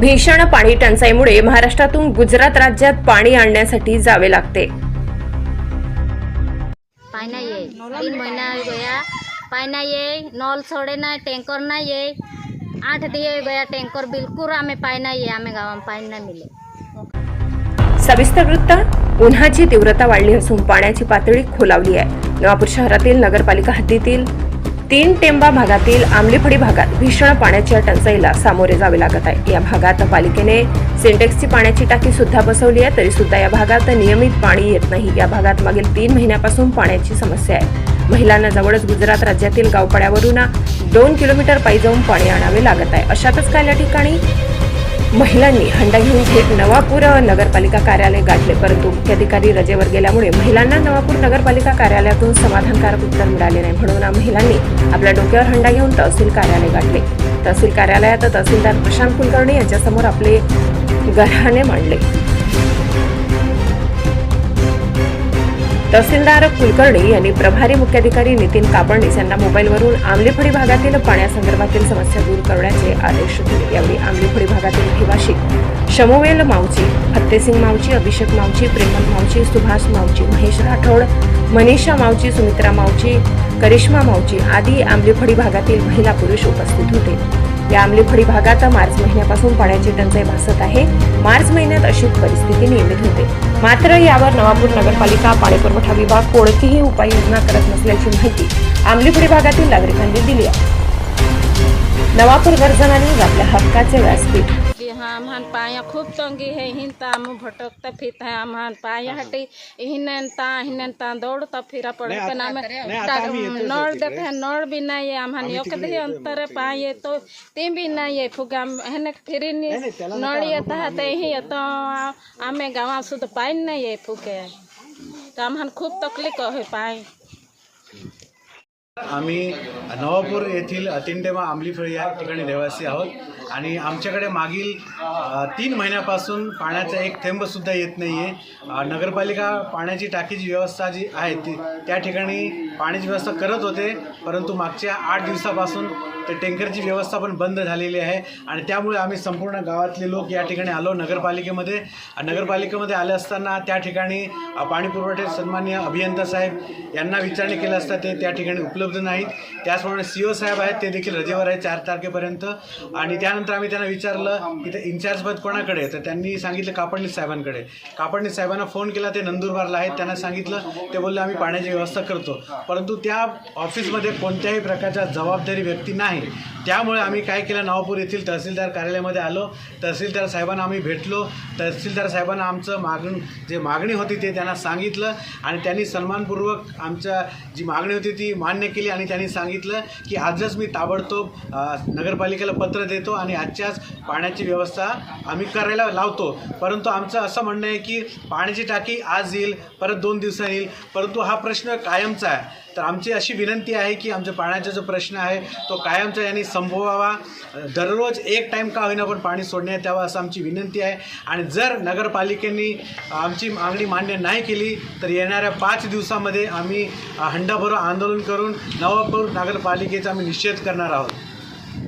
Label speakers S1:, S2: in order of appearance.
S1: भीषण पाणी टंचाईमुळे महाराष्ट्रातून गुजरात राज्यात पाणी आणण्यासाठी जावे लागते.
S2: पानी नहीं तीन महीना गया. पानी नहीं नल टैंकर नहीं है आठ हो गया टैंकर. बिल्कुल हमें पानी नहीं है हमें गाँव में पानी नहीं मिले
S1: सविस्तर वृत्त उन्हाची तीव्रता वाढली असून पाण्याची पातळी खोलावली आहे. नवापूर शहरातील नगरपालिका हद्दीतील तीन टेंबा भागातील आमलीफडी भागात भीषण पाण्याच्या टंचाईला सामोरे जावे लागत आहे. या भागात पालिकेने सिंटेक्सची पाण्याची टाकी सुद्धा बसवली आहे तरी सुद्धा या भागात नियमित पाणी येत नाही. या भागात मागील तीन महिन्यापासून पाण्याची समस्या आहे. महिलांना जवळच गुजरात राज्यातील गावपाड्यावरून दोन किलोमीटर पायी जाऊन पाणी आणावे लागत आहे. अशातच काल या ठिकाणी महिलांनी हंडा घेऊन थेट नवापूर नगरपालिका कार्यालय गाठले. परंतु मुख्याधिकारी रजेवर गेल्यामुळे महिलांना नवापूर नगरपालिका कार्यालयातून समाधानकारक उत्तर मिळाले नाही. म्हणून महिलांनी आपल्या डोक्यावर हंडा घेऊन तहसील कार्यालय गाठले. तहसील कार्यालयात तहसीलदार प्रशांत कुलकर्णी यांच्यासमोर आपले गऱ्हाणे मांडले. तहसीलदार कुलकर्णी यांनी प्रभारी मुख्याधिकारी नितीन कापडणीस यांना मोबाईलवरून आमलीफडी भागातील पाण्यासंदर्भातील समस्या दूर करण्याचे आदेश दिले. यावेळी आमलीफडी भागातील निवासी शमोवेल मावची फत्तेसिंग मावची अभिषेक मावची प्रेमल मावची सुभाष मावची महेश राठोड मनीषा मावची सुमित्रा मावची करिश्मा मावची आदी आंबलीफडी भागातील महिला पुरुष उपस्थित होते. या आंबलीफडी भागात मार्च महिन्यापासून पाण्याची टंचाई भासत आहे. मार्च महिन्यात अशी परिस्थिती नियमित होते. मात्र यावर नवापूर नगरपालिका पाणीपुरवठा विभाग कोणतीही उपाययोजना करत नसल्याची माहिती आंबलीपुरी भागातील नागरिकांनी दिली आहे. नवापूर गर्जनांनी आपल्या हक्काचे व्यासपीठ
S3: कि हाँ हमार पाया खूब तंगी है हिनता हम भटकता फिरता है हमार पाया हटी हिनता हिनता दौड़ता फिरा पड़े पे नाम नड़ देते हैं नड़ भी नहीं है हमार एक दी अंतर पाए तो ते भी नहीं है फुगा हने फिर नड़ येता है ते ही तो आमे गाँव शुद्ध पानी नहीं है फुके तो हमार खूब तकलीफ़ है पाए।
S4: आम्ही नवापूर येथील अतिंडेमा आंबलीफळी या ठिकाणी रहिवासी आहोत. आणि आमच्याकडे मागील तीन महिन्यापासून पाण्याचा एक थेंबसुद्धा येत नाही आहे नगरपालिका पाण्याची टाकीची व्यवस्था जी आहे ती त्या ठिकाणी पाण्याची व्यवस्था करत होते परंतु मागच्या आठ दिवसापासून ते टँकरची व्यवस्था पण बंद झालेली आहे आणि त्यामुळे आम्ही संपूर्ण गावातले लोक या ठिकाणी आलो नगरपालिकेमध्ये. नगरपालिकेमध्ये आले असताना त्या ठिकाणी पाणी पाणीपुरवठे सन्मान्य अभियंता साहेब यांना विचारणे केलं असता ते त्या ठिकाणी उपलब्ध नाहीत. त्याचप्रमाणे सी ओ साहेब आहेत ते देखील रजेवर आहेत चार तारखेपर्यंत. आणि त्यानंतर आम्ही त्यांना विचारलं की ते इन्चार्ज पद कोणाकडे तर त्यांनी सांगितलं कापडणी साहेबांकडे. कापडणी साहेबांना फोन केला ते नंदुरबारला आहेत. त्यांना सांगितलं ते बोलले आम्ही पाण्याची व्यवस्था करतो. परंतु त्या ऑफिसमध्ये कोणत्याही प्रकारच्या जबाबदारी व्यक्ती नाही. त्यामुळे आम्ही काय केलं नवापूर येथील तहसीलदार कार्यालयामध्ये आलो. तहसीलदार साहेबांना आम्ही भेटलो. तहसीलदार साहेबांना आमचं मागण जे मागणी होती ते त्यांना सांगितलं आणि त्यांनी सन्मानपूर्वक आमच्या जी मागणी होती ती मान्य केली आणि त्यांनी सांगितलं की आजच मी ताबडतोब नगरपालिकेला पत्र देतो आणि आजच्याच पाण्याची व्यवस्था आम्ही करायला लावतो. परंतु आमचं असं म्हणणं आहे की पाण्याची टाकी आज येईल परत दोन दिवसांनी येईल. परंतु हा प्रश्न कायमचा आहे. तर आमची अशी विनंती आहे की आमच्या पाण्याचा जो प्रश्न आहे तो कायमचा यांनी संभवावा. दररोज एक टाईम का होईना पण पाणी सोडण्यात यावं असं आमची विनंती आहे. आणि जर नगरपालिकेने आमची मागणी मान्य नाही केली तर येणाऱ्या पाच दिवसामध्ये आम्ही हंडाभरो आंदोलन करून नवापूर नगरपालिकेचा आम्ही निषेध करणार आहोत.